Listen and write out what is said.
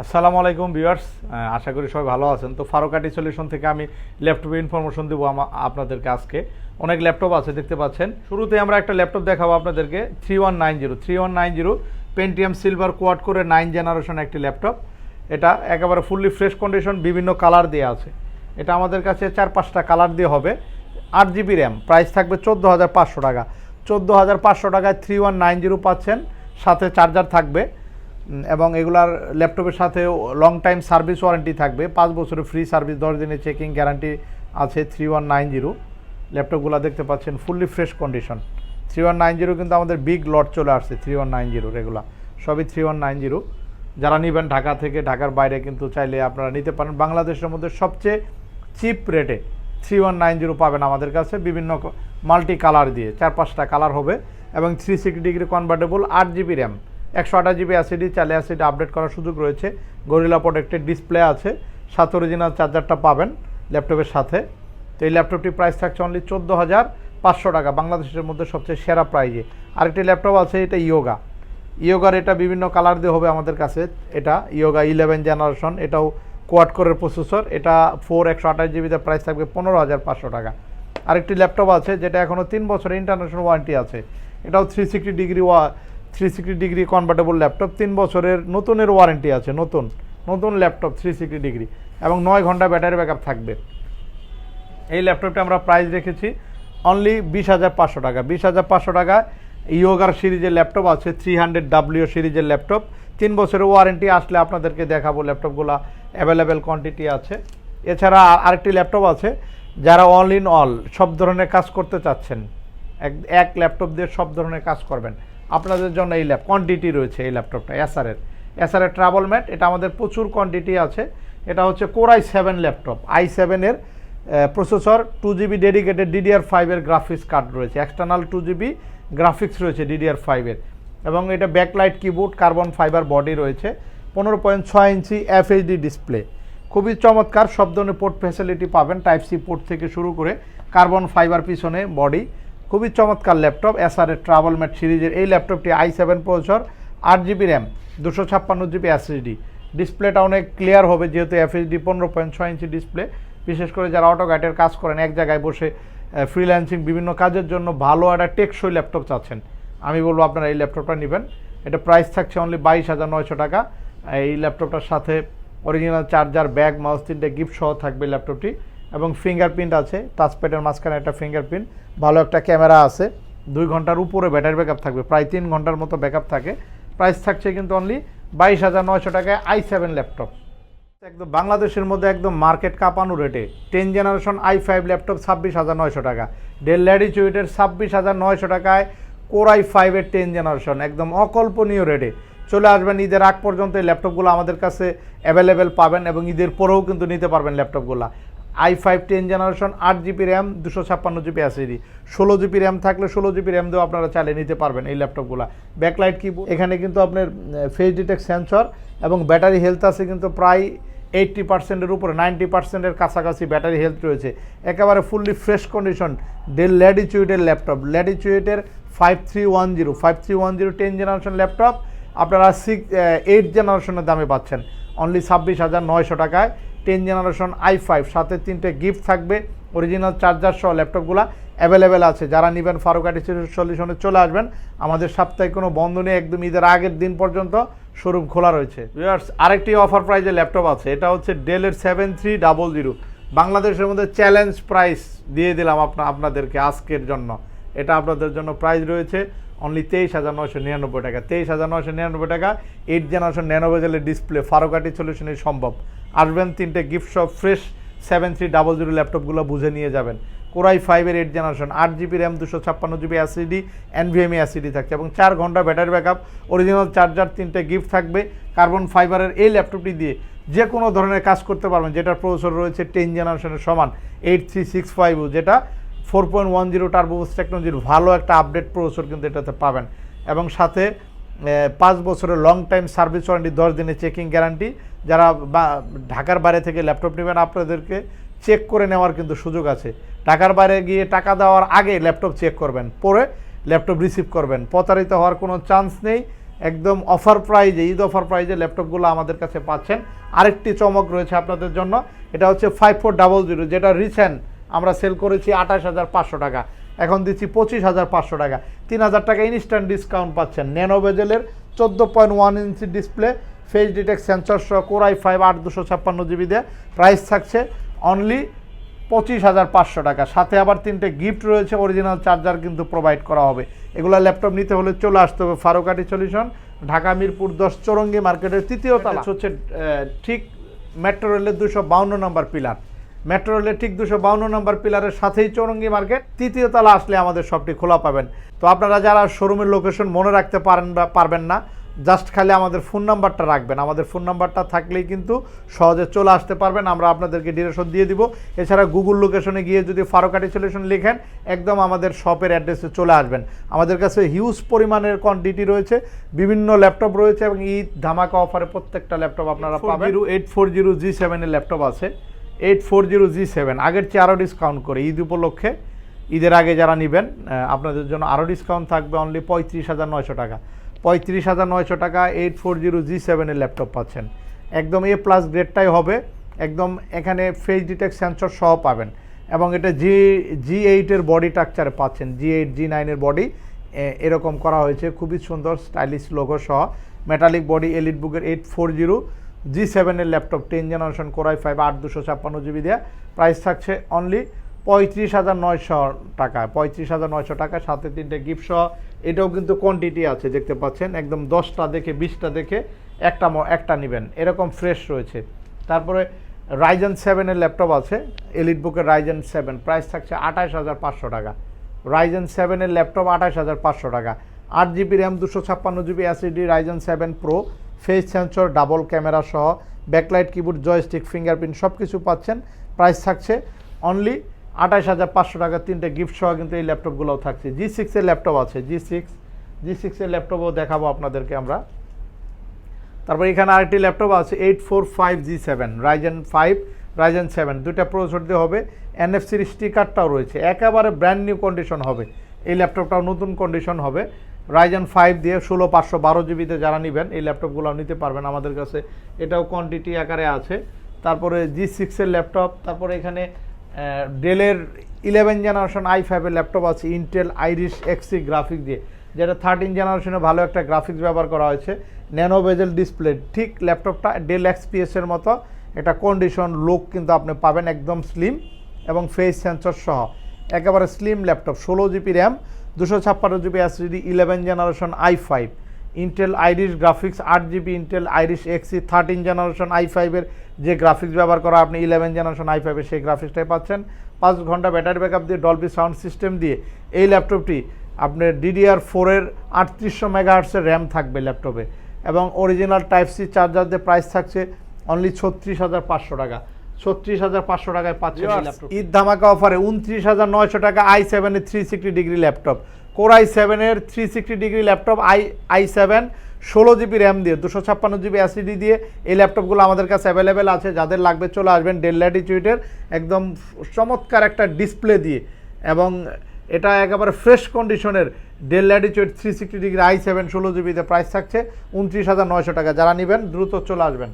আসসালামু আলাইকুম ভিউয়ার্স আশা করি সবাই ভালো আছেন। তো ফারুকাটি সলিউশন থেকে আমি ল্যাপটপে ইনফরমেশন দেবো আপনাদেরকে আজকে। অনেক ল্যাপটপ আছে, দেখতে পাচ্ছেন। শুরুতে আমরা একটা ল্যাপটপ দেখাবো আপনাদেরকে three one nine zero three one nine zero Pentium silver quad করে নাইন জেনারেশন একটি ল্যাপটপ। এটা একেবারে ফুললি ফ্রেশ কন্ডিশন বিভিন্ন কালার দেওয়া আছে। এটা আমাদের কাছে চার পাঁচটা কালার দিয়ে হবে। আট জিবি র্যাম প্রাইস থাকবে চোদ্দ হাজার পাঁচশো টাকা। চোদ্দ হাজার পাঁচশো টাকায় থ্রি ওয়ান নাইন জিরো পাচ্ছেন, সাথে চার্জার থাকবে। এবং এগুলার ল্যাপটপের সাথে লং টাইম সার্ভিস ওয়ারেন্টি থাকবে। পাঁচ বছরের ফ্রি সার্ভিস দশ দিনের চেকিং গ্যারান্টি আছে থ্রি ওয়ান নাইন জিরো ল্যাপটপগুলো দেখতে পাচ্ছেন fully fresh condition three one nine zero কিন্তু আমাদের বিগ লট চলে আসছে three one nine zero regular সবই থ্রি ওয়ান নাইন জিরো যারা নেবেন ঢাকা থেকে, ঢাকার বাইরে কিন্তু চাইলে আপনারা নিতে পারেন। বাংলাদেশের মধ্যে সবচেয়ে চিপ রেটে থ্রি ওয়ান নাইন জিরো পাবেন আমাদের কাছে। বিভিন্ন মাল্টি কালার দিয়ে, চার পাঁচটা কালার হবে এবং থ্রি সিক্সটি ডিগ্রি কনভার্টেবল আট জিবি র্যাম একশো আঠাশ জিবি অ্যাসিডি চালে অ্যাসিডি আপডেট করার সুযোগ রয়েছে। গরিলা প্রোটেক্টেড ডিসপ্লে আছে সাথে অরিজিনাল চার্জারটা পাবেন ল্যাপটপের সাথে। তো এই ল্যাপটপটির প্রাইস থাকছে অনলি চোদ্দ হাজার পাঁচশো টাকা, বাংলাদেশের মধ্যে সবচেয়ে সেরা প্রাইজে আরেকটি ল্যাপটপ আছে, এটা ইয়োগা ইয়োগার এটা বিভিন্ন কালার দিয়ে হবে আমাদের কাছে। এটা ইয়োগা ইলেভেন জেনারেশন এটাও কোয়াড কোরের প্রসেসর এটা ফোর একশো আঠাশ জিবিতে প্রাইস থাকবে পনেরো হাজার পাঁচশো টাকা। আরেকটি ল্যাপটপ আছে, যেটা এখনও তিন বছরের ইন্টারন্যাশনাল ওয়ারেন্টি আছে। এটাও থ্রি সিক্সটি ডিগ্রি ওয়া three sixty degree convertible laptop তিন বছরের নতুনের ওয়ারেন্টি আছে, নতুন নতুন ল্যাপটপ থ্রি সিক্সটি ডিগ্রি এবং নয় ঘণ্টা ব্যাটারি ব্যাকআপ থাকবে। এই ল্যাপটপটা আমরা প্রাইস রেখেছি অনলি বিশ হাজার পাঁচশো টাকা। বিশ হাজার পাঁচশো টাকা ইয়োগার সিরিজের ল্যাপটপ আছে থ্রি হান্ড্রেড ডাব্লিউ সিরিজের ল্যাপটপ তিন বছরের ওয়ারেন্টি আসলে আপনাদেরকে দেখাবো ল্যাপটপগুলো অ্যাভেলেবেল কোয়ান্টিটি আছে। এছাড়া আরেকটি ল্যাপটপ আছে, যারা অল ইন অল সব ধরনের কাজ করতে চাচ্ছেন। এক এক ল্যাপটপ দিয়ে সব ধরনের কাজ করবেন। আপনাদের জন্য এই ল্যাপ কোয়ান্টিটি রয়েছে এই ল্যাপটপটা এসআরের এসআরের ট্রাভেল ম্যাট এটা আমাদের প্রচুর কোয়ান্টিটি আছে। এটা হচ্ছে core i seven laptop I সেভেনের processor two GB dedicated DDR ফাইভের গ্রাফিক্স কার্ড রয়েছে। এক্সটার্নাল টু জিবি গ্রাফিক্স রয়েছে ডিডিআর ফাইভের এবং এটা backlight keyboard carbon fibre body রয়েছে। পনেরো পয়েন্ট ছয় ইঞ্চি এফএইচডি ডিসপ্লে খুবই চমৎকার, সব ধরনের পোর্ট ফ্যাসিলিটি পাবেন। টাইপ সি পোর্ট থেকে শুরু করে কার্বন ফাইবার পিছনে বডি খুবই চমৎকার ল্যাপটপ এসআরের ট্রাভেল ম্যাট সিরিজের এই ল্যাপটপটি আই সেভেন প্রসেসর আট জিবি র্যাম দুশো ছাপ্পান্ন জিবি এসএসডি ডিসপ্লেটা অনেক ক্লিয়ার হবে যেহেতু এফএসডি পনেরো পয়েন্ট ছয় ইঞ্চি ডিসপ্লে বিশেষ করে যারা অটো গাইডের কাজ করেন, এক জায়গায় বসে ফ্রিল্যান্সিং বিভিন্ন কাজের জন্য ভালো একটা টেকসই ল্যাপটপ চাচ্ছেন। আমি বলব আপনারা এই ল্যাপটপটা নেবেন। এটা প্রাইস থাকছে অনলি বাইশ হাজার নয়শো টাকা। এই ল্যাপটপটার সাথে অরিজিনাল চার্জার ব্যাগ মাউস তিনটে গিফট সহ থাকবে ল্যাপটপটি। এবং ফিঙ্গারপ্রিন্ট আছে টাচপ্যাডের মাঝখানে একটা ফিঙ্গারপ্রিন্ট ভালো একটা ক্যামেরা আছে, দুই ঘণ্টার উপরে ব্যাটারি ব্যাকআপ থাকবে, প্রায় তিন ঘণ্টার মতো ব্যাকআপ থাকে প্রাইস থাকছে কিন্তু অনলি বাইশ হাজার নয়শো টাকায় আই সেভেন ল্যাপটপ একদম বাংলাদেশের মধ্যে একদম মার্কেট কাঁপানো রেটে ten generation I five laptop ছাব্বিশ হাজার নয়শো টাকা ডেল ল্যাডিচুইটের ছাব্বিশ হাজার নয়শো টাকায় কোরাই ফাইভের টেন জেনারেশন একদম অকল্পনীয় রেটে চলে আসবেন, ঈদের আগ পর্যন্ত এই ল্যাপটপগুলো আমাদের কাছে অ্যাভেলেবেল পাবেন এবং ঈদের পরেও কিন্তু নিতে পারবেন ল্যাপটপগুলো আই ফাইভ টেন জেনারেশন আট জিবি র্যাম দুশো ছাপ্পান্ন জিবি অ্যাসিডি ষোলো জিবি র্যাম থাকলে ষোলো জিবি র্যাম দিয়েও আপনারা চালিয়ে নিতে পারবেন এই ল্যাপটপগুলো। ব্যাকলাইট কি এখানে কিন্তু আপনার ফেস ডিটেক্ট সেন্সর এবং ব্যাটারি হেলথ আছে কিন্তু প্রায় এইট্টি পার্সেন্টের উপরে নাইনটি পার্সেন্টের কাছাকাছি ব্যাটারি হেলথ রয়েছে। একেবারে ফুললি ফ্রেশ কন্ডিশন ডেল ল্যাডিচুইটের laptop. ল্যাডিচুইটের five three one zero five three one zero ten generation laptop, আপনারা সিক্স এইট জেনারেশনের দামে পাচ্ছেন। অনলি ছাব্বিশ হাজার নয়শো টাকায়। টেন জেনারেশন আই ফাইভ সাথে তিনটে গিফট থাকবে অরিজিনাল চার্জার সহ ল্যাপটপগুলো অ্যাভেলেবেল আছে। যারা নেবেন ফারুক ফারুকাটি সলিউশনে চলে আসবেন, আমাদের সাপ্তাহিক কোনো বন্ধ নেই, একদম ঈদের আগের দিন পর্যন্ত শোরুম খোলা রয়েছে। আরেকটি অফার প্রাইজে ল্যাপটপ আছে, এটা হচ্ছে ডেলের সেভেন থ্রি ডাবল জিরো বাংলাদেশের মধ্যে চ্যালেঞ্জ প্রাইস দিয়ে দিলাম আপনা আপনাদেরকে আজকের জন্য। এটা আপনাদের জন্য প্রাইস রয়েছে অনলি তেইশ হাজার নয়শো নিরানব্বই টাকা। তেইশ হাজার নয়শো নিরানব্বই টাকা এইট জেনারেশন ন্যানোভেজেলের ডিসপ্লে ফারুকাটি সলিউশনই সম্ভব। আসবেন তিনটে গিফট সব fresh seven three double zero ল্যাপটপগুলো বুঝে নিয়ে যাবেন। কোরাই ফাইভের এইট জেনারেশন আট জিবি র্যাম দুশো ছাপ্পান্ন জিবি অ্যাসিডি এনভিএমই অ্যাসিডি থাকছে এবং চার ঘণ্টা ব্যাটারি ব্যাকআপ অরিজিনাল চার্জার তিনটে গিফট থাকবে। কার্বন ফাইবারের এই ল্যাপটপটি দিয়ে যে কোনো ধরনের কাজ করতে পারবেন, যেটার প্রসেসর রয়েছে টেন জেনারেশনের সমান এইট থ্রি সিক্স ফাইভ যেটা ফোর পয়েন্ট ওয়ান জিরো টার্বোস টেকনোলজির ভালো একটা আপডেট প্রসেসর কিন্তু এটাতে পাবেন। এবং সাথে পাঁচ বছরের লং টাইম সার্ভিস ওয়ারেন্টি দশ দিনের চেকিং গ্যারান্টি যারা ঢাকার বাইরে থেকে ল্যাপটপ নেবেন, আপনাদেরকে চেক করে নেওয়ার কিন্তু সুযোগ আছে। ঢাকার বাইরে গিয়ে টাকা দেওয়ার আগে ল্যাপটপ চেক করবেন, পরে ল্যাপটপ রিসিভ করবেন। প্রতারিত হওয়ার কোনো চান্স নেই। একদম অফার প্রাইজে ঈদ অফার প্রাইজে ল্যাপটপগুলো আমাদের কাছে পাচ্ছেন। আরেকটি চমক রয়েছে আপনাদের জন্য, এটা হচ্ছে ফাইভ ফোর ডাবল জিরো যেটা রিসেন্ট আমরা সেল করেছি আঠাশ হাজার পাঁচশো টাকা। এখন দিচ্ছি পঁচিশ হাজার পাঁচশো টাকা। তিন হাজার টাকা ইনস্ট্যান্ট ডিসকাউন্ট পাচ্ছেন। ন্যানো বেজেলের চোদ্দ point one inch display face detect sensor সহ কোরাই ফাইভ আট দুশো ছাপ্পান্ন জিবি দিয়ে প্রাইস থাকছে অনলি পঁচিশ হাজার পাঁচশো টাকা। সাথে আবার তিনটে গিফট রয়েছে অরিজিনাল চার্জার কিন্তু প্রোভাইড করা হবে। এগুলো ল্যাপটপ নিতে হলে চলে আসতে হবে ফারুকাটি সলিউশন ঢাকা মিরপুর দশ চৌরঙ্গি মার্কেটের তৃতীয় তালা। হচ্ছে ঠিক মেট্রো রেলের দুশো বাউন্ন নম্বর পিলার মেট্রো রেলের ঠিক দুশো বাউন্ন নম্বর পিলারের সাথেই চৌরঙ্গি মার্কেট তৃতীয় তলা আসলে আমাদের শপটি খোলা পাবেন। তো আপনারা যারা শোরুমের লোকেশন মনে রাখতে পারেন বা পারবেন না জাস্ট খালি আমাদের ফোন নাম্বারটা রাখবেন। আমাদের ফোন নাম্বারটা থাকলেই কিন্তু সহজে চলে আসতে পারবেন। আমরা আপনাদেরকে ডিরেকশন দিয়ে দিব। এছাড়া গুগল লোকেশনে গিয়ে যদি ফারুকাটি সলিউশন লিখেন একদম আমাদের শপের অ্যাড্রেসে চলে আসবেন। আমাদের কাছে হিউজ পরিমাণের কোয়ান্টিটি রয়েছে বিভিন্ন ল্যাপটপ রয়েছে এবং ঈদ ধামাকা অফারে প্রত্যেকটা ল্যাপটপ আপনারা পাবেন। এইট ফোর জিরো জি সেভেনের ল্যাপটপ আছে। Eight four zero G seven আগের চেয়ে আরও ডিসকাউন্ট করে। ঈদ উপলক্ষে। ঈদের আগে যারা নেবেন আপনাদের জন্য আরও ডিসকাউন্ট থাকবে অনলি পঁয়ত্রিশ হাজার নয়শো টাকা। পঁয়ত্রিশ হাজার নয়শো টাকা এইট ফোর জিরো জি সেভেনের ল্যাপটপ পাচ্ছেন। একদম এ প্লাস গ্রেডটাই হবে। একদম এখানে ফেস ডিটেক্ট সেন্সর সহ পাবেন। এবং এটা জি জি এইটের বডি স্ট্রাকচারে পাচ্ছেন। জি এইট জি নাইনের বডি এরকম করা হয়েছে। খুবই সুন্দর স্টাইলিশ লোগো সহ। মেটালিক বডি এলিট বুকের এইট ফোর জিরো জি সেভেনের laptop ten generation core i five আট দুশো ছাপ্পান্ন জিবি দেওয়া প্রাইস থাকছে অনলি পঁয়ত্রিশ হাজার নয়শো টাকা পঁয়ত্রিশ হাজার নয়শো টাকা সাথে তিনটে গিফট সহ। এটাও কিন্তু কোয়ান্টিটি আছে, দেখতে পাচ্ছেন। একদম দশটা দেখে, বিশটা দেখে একটা একটা নেবেন। এরকম ফ্রেশ রয়েছে। তারপরে রাইজেন সেভেনের ল্যাপটপ আছে এলিট বুকের রাইজেন সেভেন প্রাইস থাকছে আঠাশ হাজার পাঁচশো টাকা। রাইজেন সেভেনের ল্যাপটপ আঠাশ হাজার পাঁচশো টাকা। আট জিবি র্যাম দুশো ছাপ্পান্ন GB SSD Ryzen seven pro face sensor, double camera সহ ব্যাকলাইট, কিবোর্ড, জয়স্টিক, ফিঙ্গারপ্রিন্ট সব কিছু পাচ্ছেন। প্রাইস থাকছে অনলি আঠাশ হাজার পাঁচশো টাকা। তিনটে গিফট সহ কিন্তু এই ল্যাপটপগুলোও থাকছে। জি সিক্সের ল্যাপটপ আছে জি সিক্স জি সিক্সের ল্যাপটপও দেখাবো আপনাদেরকে আমরা। তারপর এখানে আরেকটি ল্যাপটপ আছে eight four five G seven Ryzen five Ryzen seven দুইটা প্রসেসর দিয়ে হবে। এনএফসির স্টিকারটাও রয়েছে। একেবারে ব্র্যান্ড নিউ কন্ডিশন হবে। এই ল্যাপটপটাও নতুন কন্ডিশন হবে। রাইজেন ফাইভ দিয়ে ষোলো, পাঁচশো, বারো জিবিতে যারা নেবেন, এই ল্যাপটপগুলো নিতে পারবেন আমাদের কাছে। এটাও কোয়ান্টিটি আকারে আছে। তারপরে জি সিক্সের ল্যাপটপ, তারপরে এখানে ডেলের ইলেভেন জেনারেশন আই ফাইভের ল্যাপটপ আছে ইন্টেল আইরিশ এক্সি গ্রাফিক দিয়ে। যেটা থার্টিন জেনারেশনে ভালো একটা গ্রাফিক্স ব্যবহার করা হয়েছে। ন্যানো বেজেল ডিসপ্লে ঠিক ল্যাপটপটা ডেল এক্সপিএস এর মতো। একটা কন্ডিশন লুক কিন্তু আপনি পাবেন একদম স্লিম এবং ফেস সেন্সর সহ। একেবারে স্লিম ল্যাপটপ, ষোলো জিবি র্যাম দুশো ছাপ্পান্ন GB SSD eleven generation I five Intel Iris graphics আট GB Intel Iris Xe thirteen generation I ফাইভের যে গ্রাফিক্স ব্যবহার করা আপনি ইলেভেন জেনারেশন আই ফাইভের সেই গ্রাফিক্সটাই পাচ্ছেন। পাঁচ ঘণ্টা ব্যাটারি ব্যাকআপ দিয়ে ডলবি সাউন্ড সিস্টেম দিয়ে এই ল্যাপটপটি আপনার ডিডিআর ফোরের আটত্রিশশো মেগাহার্টসের র্যাম থাকবে ল্যাপটপে এবং অরিজিনাল টাইপ সি চার্জার দিয়ে প্রাইস থাকছে অনলি ছত্রিশ হাজার পাঁচশো টাকা। ছত্রিশ হাজার পাঁচশো টাকায় পাচ্ছেন ঈদ ধামাকা অফারে উনত্রিশ হাজার নয়শো টাকা আই সেভেনের three sixty degree laptop core I সেভেনের three sixty degree laptop I I seven ষোলো জিবি র্যাম দিয়ে দুশো ছাপ্পান্ন জিবি অ্যাসিডি দিয়ে এই ল্যাপটপগুলো আমাদের কাছে অ্যাভেলেবেল আছে। যাদের লাগবে চলে আসবেন ডেল ল্যাটিচিউডের একদম চমৎকার একটা ডিসপ্লে দিয়ে। এবং এটা একেবারে ফ্রেশ কন্ডিশনের Dell Latitude three sixty degree I seven ষোলো জিবিতে প্রাইস থাকছে উনত্রিশ হাজার নয়শো টাকা। যারা নেবেন দ্রুত চলে আসবেন।